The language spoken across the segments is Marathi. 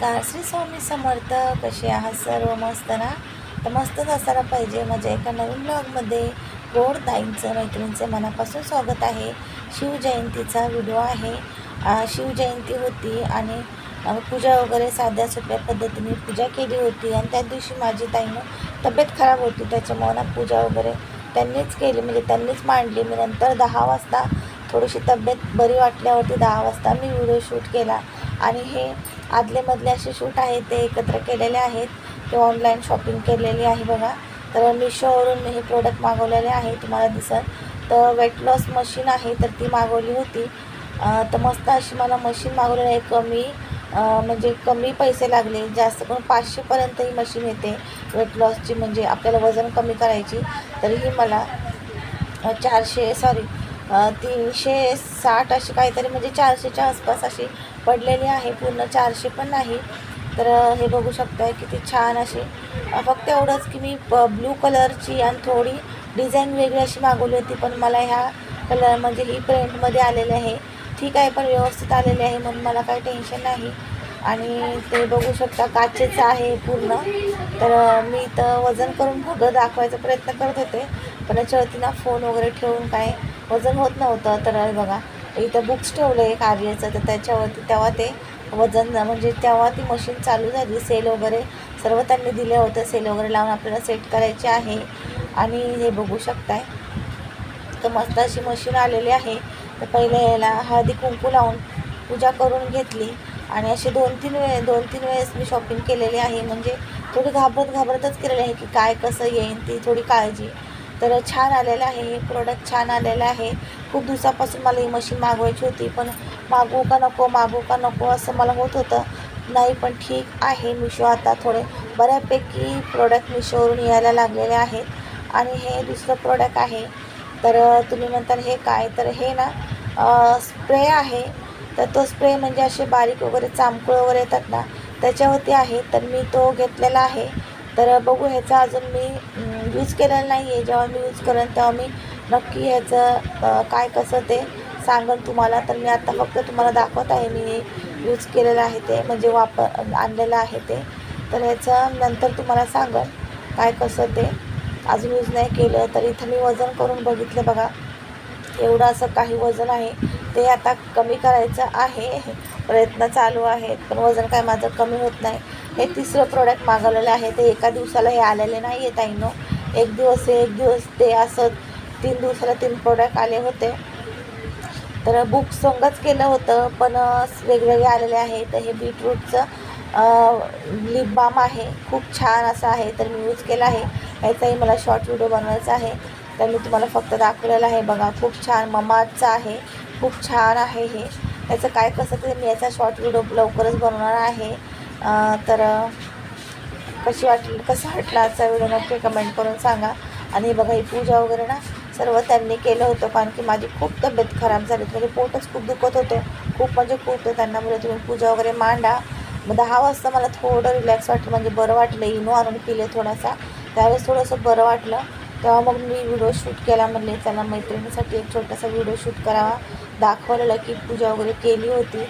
नमस्कार. श्री स्वामी समर्थ कसे आहात सर्व? मस्त ना? तर मस्तच असायला पाहिजे. माझ्या एका नवीन ब्लॉगमध्ये गोड ताईंचं मैत्रिणींचे मनापासून स्वागत आहे. शिवजयंतीचा व्हिडिओ आहे. शिवजयंती होती आणि पूजा वगैरे साध्या सोप्या पद्धतीने पूजा केली होती. आणि त्या दिवशी माझी ताईनं तब्येत खराब होती. त्याच्यामुळं पूजा वगैरे त्यांनीच केली. म्हणजे त्यांनीच मांडली. मी नंतर दहा वाजता थोडीशी तब्येत बरी वाटल्यावरती दहा वाजता मी व्हिडिओ शूट केला. आणि हे आदलेमधले असे शूट आहेत ते एकत्र केलेले आहेत. ते ऑनलाईन शॉपिंग केलेली आहे बघा. तर मिशोवरून मी हे प्रोडक्ट मागवलेले आहे तुम्हाला दिसत तर वेट लॉस मशीन आहे तर ती मागवली होती. तर मस्त अशी मला मशीन मागवलेली आहे. कमी म्हणजे कमी पैसे लागले. जास्त करून पाचशेपर्यंत ही मशीन येते. वेट लॉसची म्हणजे आपल्याला वजन कमी करायची. तर ही मला चारशे सॉरी तीनशे साठ अशी काहीतरी म्हणजे चारशेच्या आसपास अशी पडलेली आहे पूर्ण चारशे पण नाही. तर हे बघू शकताय किती छान अशी फक्त एवढंच की मी ब्लू कलरची आणि थोडी डिझाईन वेगळी अशी मागवली होती पण मला ह्या कलर म्हणजे ही प्रिंटमध्ये आलेली आहे. ठीक आहे पण व्यवस्थित आलेले आहे म्हणून मला काही टेन्शन नाही. आणि ते बघू शकता काचेचं आहे पूर्ण. तर मी इथं वजन करून फोटो दाखवायचा प्रयत्न करत होते पण याच्यावरती ना फोन वगैरे ठेवून काय वजन होत नव्हतं. तर बघा इथं बुक्स ठेवलं आहे कार्याचं तर त्याच्यावरती तेव्हा ते वजन म्हणजे तेव्हा ती मशीन चालू झाली सेल वगैरे सर्व त्यांनी दिलं होतं. सेल वगैरे लावून आपल्याला सेट करायचे आहे. आणि हे बघू शकताय. तर मस्त अशी मशीन आलेली आहे. तर पहिले याला हळदी कुंकू लावून पूजा करून घेतली. आणि असे दोन तीन वेळे दोन तीन वेळेस मी शॉपिंग केलेली आहे. म्हणजे थोडी घाबरत घाबरतच केलेली आहे की काय कसं येईन ती थोडी काळजी. तर छान आलेलं आहे हे प्रोडक्ट छान आलेलं आहे. खूप दिवसापासून मला ही मशीन मागवायची होती पण मागवू का नको मागवू का नको असं मला होत होतं. नाही पण ठीक आहे मिशो आता थोडे बऱ्यापैकी प्रोडक्ट मिशोवरून यायला लागलेले आहेत. आणि हे दुसरं प्रोडक्ट आहे. तर तुम्ही म्हणताल हे काय? तर हे ना स्प्रे आहे. तर तो स्प्रे म्हणजे असे बारीक वगैरे चामकुळ वगैरे येतात ना त्याच्यावरती आहे. तर मी तो घेतलेला आहे. तर बघू ह्याचा अजून मी यूज केलेला नाही आहे जेव्हा मी यूज करेन तेव्हा मी नक्की ह्याचं काय कसं ते सांगेन तुम्हाला. तर मी आता फक्त तुम्हाला दाखवत आहे. मी यूज केलेलं आहे ते म्हणजे वापर आणलेलं आहे ते. तर ह्याचं नंतर तुम्हाला सांगेन काय कसं ते. अजून यूज नाही केलं तर इथं मी वजन करून बघितलं बघा. एवढं असं काही वजन आहे. ते आता कमी करायचं आहे. प्रयत्न चालू आहेत पण वजन काय माझं कमी होत नाही. हे तिसरं प्रोडक्ट मागवलेलं आहे. ते एका दिवसाला हे आलेले नाही आहे ताईनो. एक दिवस हे एक दिवस ते असं तीन दिवसाला तीन प्रोडक्ट आले होते. तर बुक सोंगच केलं होतं पण वेगवेगळे आलेले आहे. तर हे बीटरूटचं लिप बाम आहे. खूप छान असं आहे तर मी यूज केला आहे. याचाही मला शॉर्ट व्हिडिओ बनवायचा आहे. तर मी तुम्हाला फक्त दाखवलेलं आहे. बघा खूप छान ममाचं आहे. खूप छान आहे हे. याचं काय कसं ते मी याचा शॉर्ट व्हिडिओ लवकरच बनवणार आहे. तर कशी वाटली कसं वाटलं आजचा व्हिडिओ नक्की कमेंट करून सांगा. आणि बघा ही पूजा वगैरे ना सर्व त्यांनी केलं होतं. कारण की माझी खूप तब्येत खराब झाली म्हणजे पोटच खूप दुखत होतं. खूप म्हणजे खूप त्यांना. म्हणजे तुम्ही पूजा वगैरे मांडा. मग दहा वाजता मला थोडं रिलॅक्स वाटलं. म्हणजे बरं वाटलं. इनो आणून पिले थोडासा. त्यावेळेस थोडंसं बरं वाटलं. तेव्हा मग मी व्हिडिओ शूट केला म्हणले त्यांना मैत्रिणीसाठी एक छोटासा व्हिडिओ शूट करावा. दाखवलेलं की पूजा वगैरे केली होती.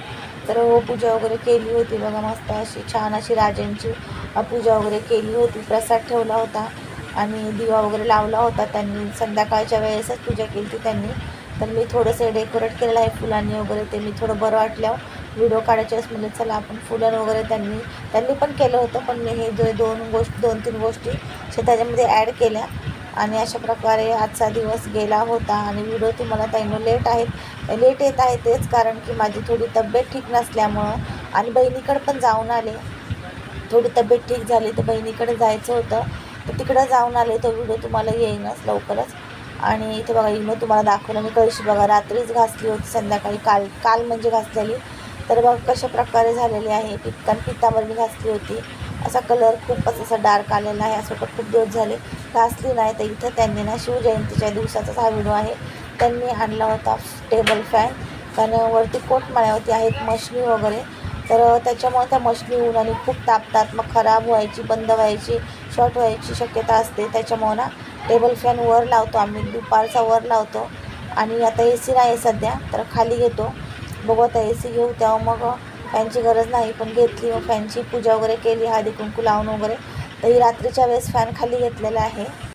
तर हो पूजा वगैरे केली होती. बघा मस्त अशी छान अशी राजांची पूजा वगैरे केली होती प्रसाद ठेवला होता आणि दिवा वगैरे लावला होता त्यांनी. संध्याकाळच्या वेळेसच पूजा केली होती त्यांनी. तर मी थोडंसं डेकोरेट केलेलं आहे फुलांनी वगैरे ते मी थोडं बरं वाटलं. व्हिडिओ काढायच्या वेळेस म्हणजे चला आपण फुलं वगैरे त्यांनी त्यांनी पण केलं होतं पण मी हे जो दोन गोष्ट दोन तीन गोष्टी त्याच्यामध्ये ॲड केल्या. आणि अशा प्रकारे आजचा दिवस गेला होता आणि व्हिडिओ तुम्हाला ताईनं लेट आहेत. लेट येत आहे तेच कारण की माझी थोडी तब्येत ठीक नसल्यामुळं आणि बहिणीकडे पण जाऊन आले. थोडी तब्येत ठीक झाली तर बहिणीकडे जायचं होतं. तर तिकडं जाऊन आले तो व्हिडिओ तुम्हाला येईनच लवकरच. आणि इथे बघा इनो तुम्हाला दाखवलं मी कळशी बघा रात्रीच घासली होती संध्याकाळी काल काल म्हणजे घासलेली. तर बघा कशा प्रकारे झालेली आहे पित्तान पित्तावरणी घासली होती. असा कलर खूपच असा डार्क आलेला आहे असं तर खूप दिवस झाले घासली नाही. तर इथं त्यांनी ना शिवजयंतीच्या दिवसाचाच हा व्हिडिओ आहे. त्यांनी आणला होता टेबल फॅन कारण वरती कोटमाळ्यावरती आहेत मशनी वगैरे. तर त्याच्यामुळे त्या मशनी उन्हाने खूप तापतात मग खराब व्हायची बंद व्हायची शॉर्ट व्हायची शक्यता असते. त्याच्यामुळं ना टेबल फॅन वर लावतो आम्ही. दुपारचा वर लावतो. आणि आता ए सी नाही आहे सध्या तर खाली घेतो. बघू आता ए सी घेऊ तेव्हा मग फॅनची गरज नाही पण घेतली मग फॅनची पूजा वगैरे केली हळदी कुंकू लावून वगैरे. तर ही रात्रीच्या वेळेस फॅन खाली घेतलेला आहे.